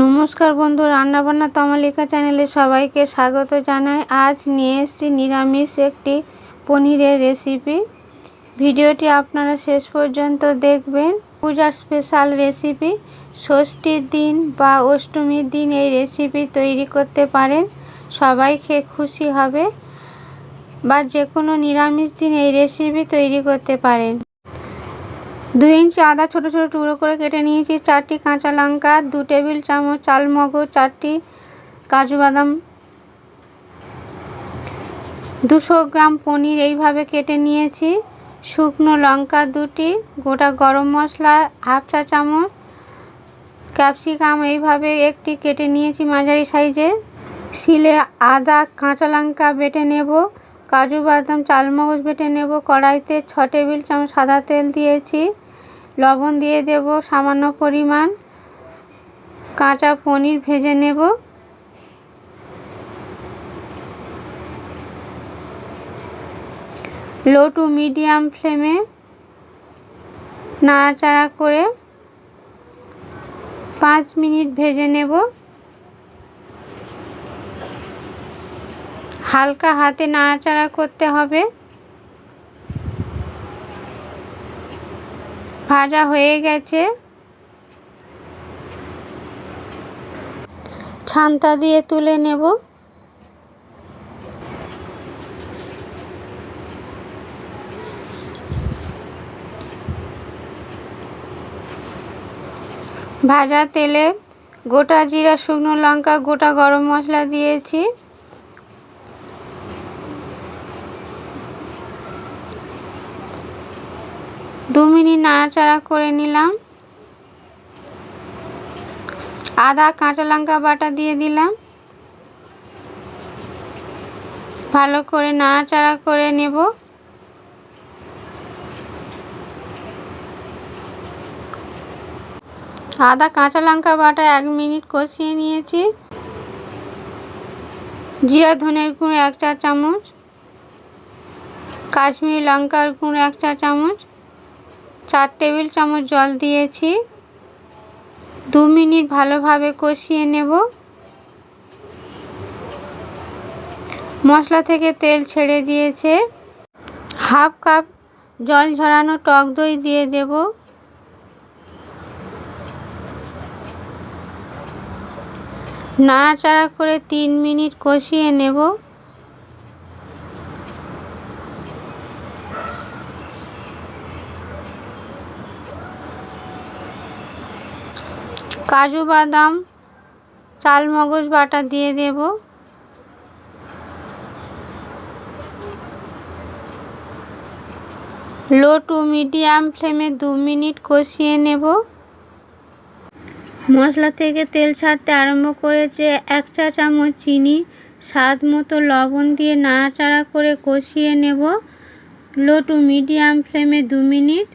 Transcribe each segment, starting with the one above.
নমস্কার বন্ধু, রান্নাবান্না তমালিকা চ্যানেলে সবাইকে স্বাগত জানাই। আজ নিয়ে এসেছি নিরামিষ একটি পনিরের রেসিপি। ভিডিওটি আপনারা শেষ পর্যন্ত দেখবেন। পূজার স্পেশাল রেসিপি, ষষ্ঠীর দিন বা অষ্টমীর দিন এই রেসিপি তৈরি করতে পারেন। সবাই খেয়ে খুশি হবে বা যে কোনো নিরামিষ দিন এই রেসিপি তৈরি করতে পারেন। দুই ইঞ্চি আদা ছোট ছোট টুকরো করে কেটে নিয়েছি। চারটি কাঁচা লঙ্কা, দু টেবিল চামচ চাল মগজ, চারটি কাজু বাদাম, দুশো গ্রাম পনির এইভাবে কেটে নিয়েছি। শুকনো লঙ্কা দুটি, গোটা গরম মশলা হাফ চা চামচ, ক্যাপসিকাম এইভাবে একটি কেটে নিয়েছি মাঝারি সাইজে। শিলে আদা, কাঁচা লঙ্কা বেটে নেব, কাজু বাদাম চালমগজ বেটে নেব, কড়াইতে ছ টেবিল চামচ সাদা তেল দিয়েছি। লবণ দিয়ে দেব সামান্য পরিমাণ। কাঁচা পনির ভেজে নেব। লো টু মিডিয়াম ফ্লেমে নাড়াচাড়া করে পাঁচ মিনিট ভেজে নেব। হালকা হাতে নাড়াচাড়া করতে হবে। ভাজা হয়ে গেছে। ছান্তা দিয়ে তুলে নেব। ভাজা তেলে গোটা জিরা শুকনো লঙ্কা গোটা গরম মশলা দিয়েছি। দু মিনিট নাড়াচাড়া করে নিলাম। আদা, কাঁচা লঙ্কা বাটা দিয়ে দিলাম। ভালো করে নাড়াচাড়া করে নেব। আদা, কাঁচা লঙ্কা বাটা এক মিনিট কষিয়ে নিয়েছি। জিরা, ধনের গুঁড়ো এক চা চামচ কাশ্মীরি লঙ্কার গুঁড়ো এক চা চামচ চার টেবিল চামচ জল দিয়েছি। দু মিনিট ভালোভাবে কষিয়ে নেব। মশলা থেকে তেল ছেড়ে দিয়েছে। হাফ কাপ জল ঝরানো টক দই দিয়ে দেব। নাড়াচাড়া করে তিন মিনিট কষিয়ে নেব। কাজু বাদাম, চাল মগজ বাটা দিয়ে দেব। লো টু মিডিয়াম ফ্লেমে দু মিনিট কষিয়ে নেব। মশলা থেকে তেল ছাড়তে আরম্ভ করেছে এক চা চামচ চিনি, স্বাদ মতো লবণ দিয়ে নাড়াচাড়া করে কষিয়ে নেব। লো টু মিডিয়াম ফ্লেমে দু মিনিট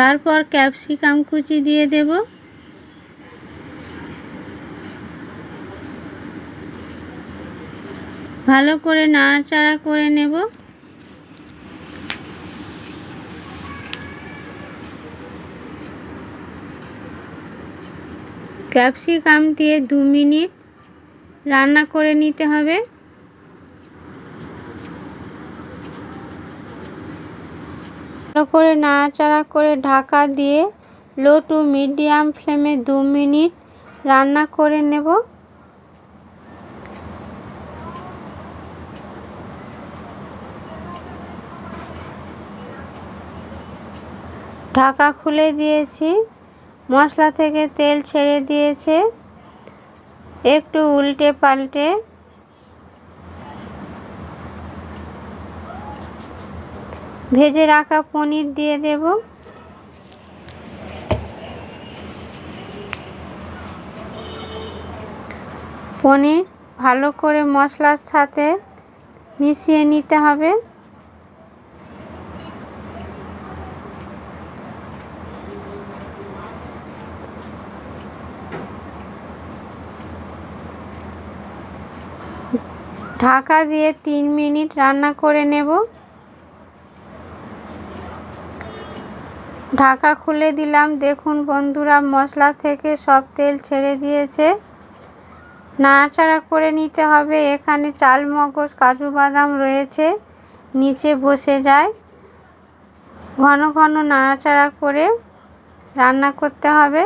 তারপর ক্যাপসিকাম কুচি দিয়ে দেব। ভালো করে নাড়াচাড়া করে নেব। ক্যাপসিকাম দিয়ে দু মিনিট রান্না করে নিতে হবে। ভালো করে নাড়াচাড়া করে ঢাকা দিয়ে লো টু মিডিয়াম ফ্লেমে দু মিনিট রান্না করে নেব। ঢাকা খুলে দিয়েছি। মশলা থেকে তেল ছেড়ে দিয়েছে। একটু উল্টে পাল্টে ভেজে রাখা পনির দিয়ে দেব। পনির ভালো করে মশলার সাথে মিশিয়ে নিতে হবে। ঢাকা দিয়ে তিন মিনিট রান্না করে নেব। ঢাকা খুলে দিলাম। দেখুন বন্ধুরা, মশলা থেকে সব তেল ছেড়ে দিয়েছে। নাড়াচাড়া করে নিতে হবে। এখানে চাল, মগজ, কাজু বাদাম রয়েছে। নিচে বসে যায়। ঘন ঘন নাড়াচাড়া করে রান্না করতে হবে।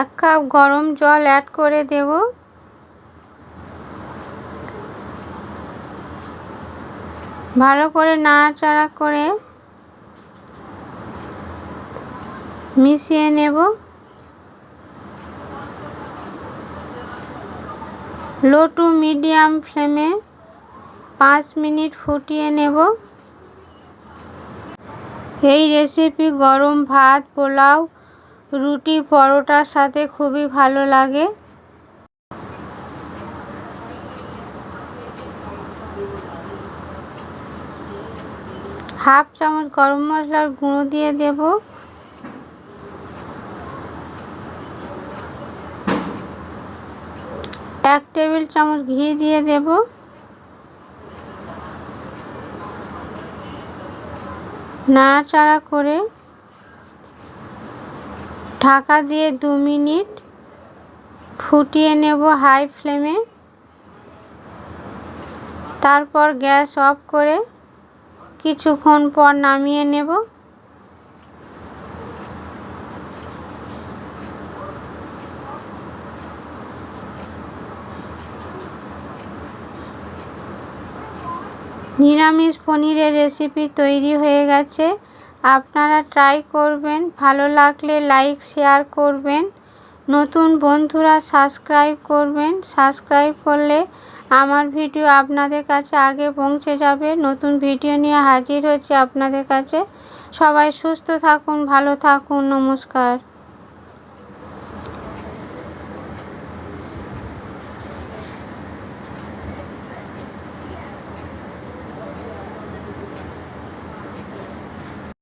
এক কাপ গরম জল অ্যাড করে দেব। ভালো করে নাড়াচাড়া করে মিশিয়ে নেব। লো টু মিডিয়াম ফ্লেমে পাঁচ মিনিট ফুটিয়ে নেব। এই রেসিপি গরম ভাত, পোলাও, রুটি, পরোটার সাথে খুবই ভালো লাগে। হাফ চামচ গরম মশলার গুঁড়ো দিয়ে দেব। এক টেবিল চামচ ঘি দিয়ে দেব। নাড়াচাড়া করে ঢাকা দিয়ে দু মিনিট ফুটিয়ে নেব হাই ফ্লেমে। তারপর গ্যাস অফ করে কিছুক্ষণ পর নামিয়ে নেব। নিরামিষ পনিরের রেসিপি তৈরি হয়ে গেছে। আপনারা ট্রাই করবেন, ভালো লাগলে লাইক শেয়ার করবেন। নতুন বন্ধুরা সাবস্ক্রাইব করবেন। সাবস্ক্রাইব করলে আমার ভিডিও আপনাদের কাছে আগে পৌঁছে যাবে। নতুন ভিডিও নিয়ে হাজির হচ্ছে আপনাদের কাছে। সবাই সুস্থ থাকুন, ভালো থাকুন, নমস্কার।